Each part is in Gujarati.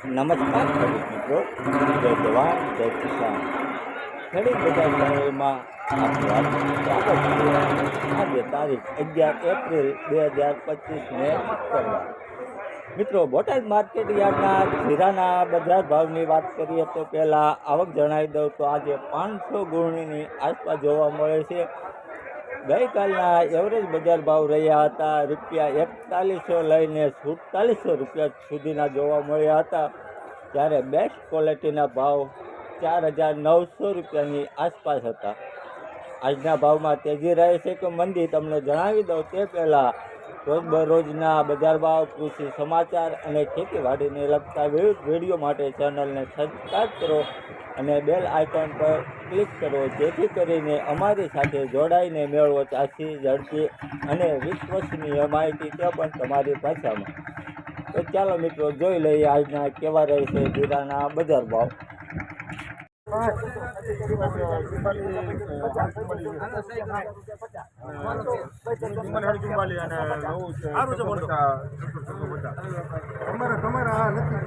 નમસ્કાર ખેડૂત મિત્રો. જય જવાન, જય કિસાન. ખેડૂત બજાર ચેનલમાં આજે તારીખ અગિયાર એપ્રિલ બે હજાર પચીસને કરવા મિત્રો, બોટાદ માર્કેટ યાર્ડના જીરાના બજાર ભાવની વાત કરીએ તો પહેલાં આવક જણાવી દઉં તો આજે પાંચસો ગુણની આસપાસ જોવા મળે છે. ગઈકાલના એવરેજ બજાર ભાવ રહ્યા હતા. રૂપિયા એકતાલીસો લઈને સુડતાલીસો રૂપિયા સુધીના જોવા મળ્યા હતા. જ્યારે બેસ્ટ ક્વોલિટીના ભાવ ચાર હજાર નવસો રૂપિયાની આસપાસ હતા. આજના ભાવમાં તેજી રહે છે કે મંદી? તમને જણાવી દઉં તે પહેલાં રોજબરોજના બજાર ભાવ, કૃષિ સમાચાર અને ખેતીવાડીને લગતા વિવિધ વીડિયો માટે ચેનલને સબસ્ક્રાઈબ કરો અને બેલ આઇકન પર ક્લિક કરો. જેથી કરીને અમારી સાથે જોડાઈને મેળવો ચાસી, ઝડપી અને વિશ્વસનીય માહિતી તે પણ તમારી ભાષામાં. તો ચાલો મિત્રો, જોઈ લઈએ આજના કેવા રહેશે જીરાના બજાર ભાવ. તમારે તમારે આ નથી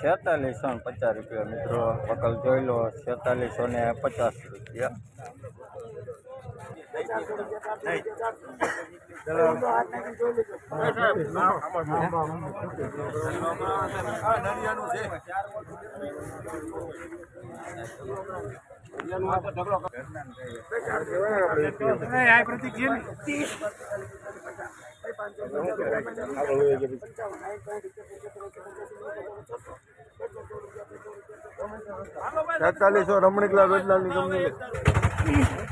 છેતાલીસો ને પચાસ રૂપિયા મિત્રો. પકલ જોઈ લો, છેતાલીસો ને પચાસ રૂપિયા. છેતાલીસો રમણીકલા વેટલાલની કંપની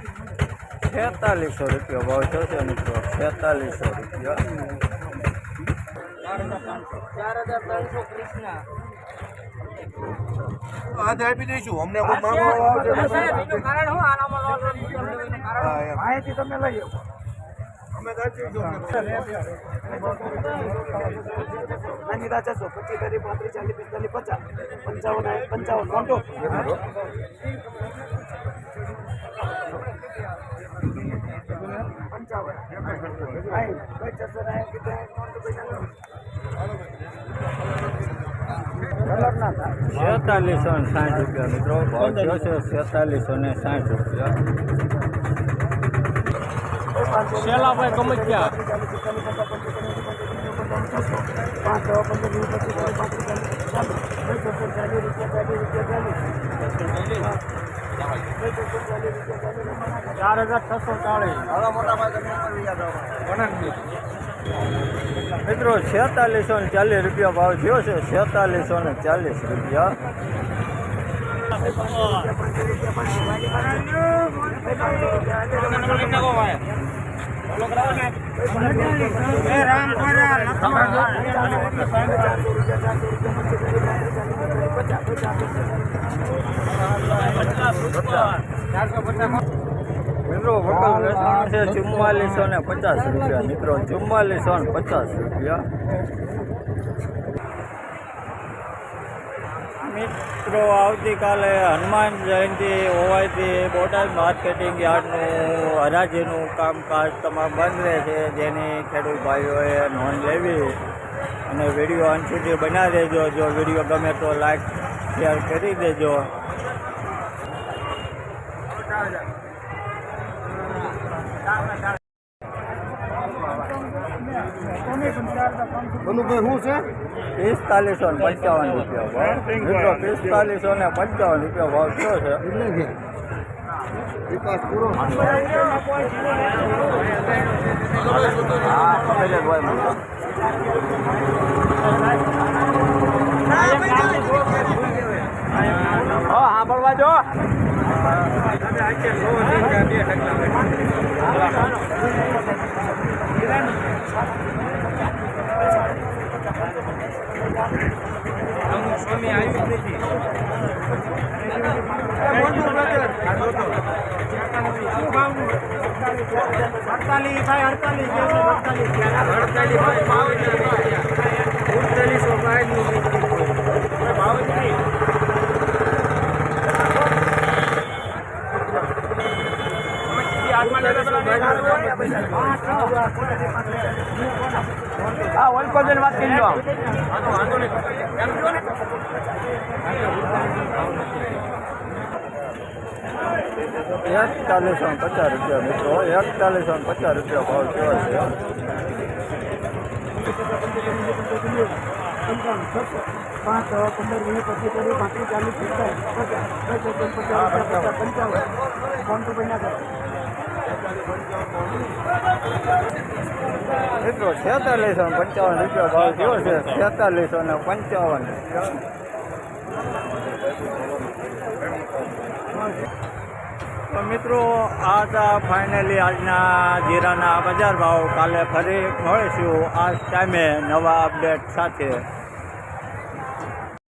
છેતાલીસો રૂપિયા ભાવ થયો છે મિત્રો છેતાલીસો રૂપિયા આજે આપી દઈશું. અમને કોઈ માંગવા આવશે હા, એમ. માહિતી તમે લઈ આવો. અમે તો આપી દઈશું અમને. નાની રાજા છો પચીસ તારીખ પાંત્રીસ ચાલીસ પિસ્તાલીસ પચાસ. પંચાવન પંચાવન નોંધો પંચાવન છસો ને કીધું, પૈસા થાય છેતાલીસો ને સાઠ રૂપિયા મિત્રો ભાવ છે છેતાલીસો ને સાઠ રૂપિયા શેલાભાઈ કમચ્યા પાંચ પંદર પચીસ ચાલીસ પાંત્રીસ ચાલીસ ચાલીસ પચાસ ચાલીસ રૂપિયા ચાલીસ રૂપિયા ચાલીસ ચાર હજાર છસો ચાળીસ મિત્રો, છેતાલીસો ને ચાલીસ રૂપિયા ભાવ થયો છે. છેતાલીસો ને ચાલીસ રૂપિયા. મિત્રો વકલ વેચાણ છે ચુમ્માલીસો ને પચાસ રૂપિયા. મિત્રો ચુમ્માલીસો ને પચાસ રૂપિયા. મિત્રો, આવતીકાલે હનુમાન જયંતિ હોવાથી બોટાદ માર્કેટિંગ યાર્ડનું હરાજીનું કામકાજ તમામ બંધ રહે છે. જેની ખેડૂત ભાઈઓએ નોંધ લેવી. અને વીડિયો અંત સુધી બનાવી દેજો. જો વીડિયો ગમે તો લાઈક, શેર કરી દેજો. કનુભાઈ શું છે? પિસ્તાલીસો ને પંચાવન રૂપિયા ભાવ. મિત્રો પિસ્તાલીસો ને પંચાવન રૂપિયા ભાવ કયો છે? વિકાસ પૂરો. હા કમેલેટ ભાઈ સાંભળવા જો અડતાલીસ ભાઈ અડતાલીસ. અડતાલીસ હા ઓલકોજન વાત કરી લો એકતાલીસો પચાસ રૂપિયા મિત્રો એકતાલીસો પચાસ રૂપિયા ભાવ કેવા છે પાંચ પંદર વીસ પચીસ ત્રીસ પાંત્રીસ ચાલીસ પિસ્તાલીસ પચાસ પચાસ પચાસ પચાસ પંચાવન ફોન તો ના કરો મિત્રો, છેતાલીસો ને પંચાવન રૂપિયા ભાવ થયો છે. છેતાલીસો ને પંચાવન. તો મિત્રો, આ હતા ફાઇનલી આજના જીરાના બજાર ભાવ. કાલે ફરી મળીશું. આ ટાઈમે નવા અપડેટ સાથે.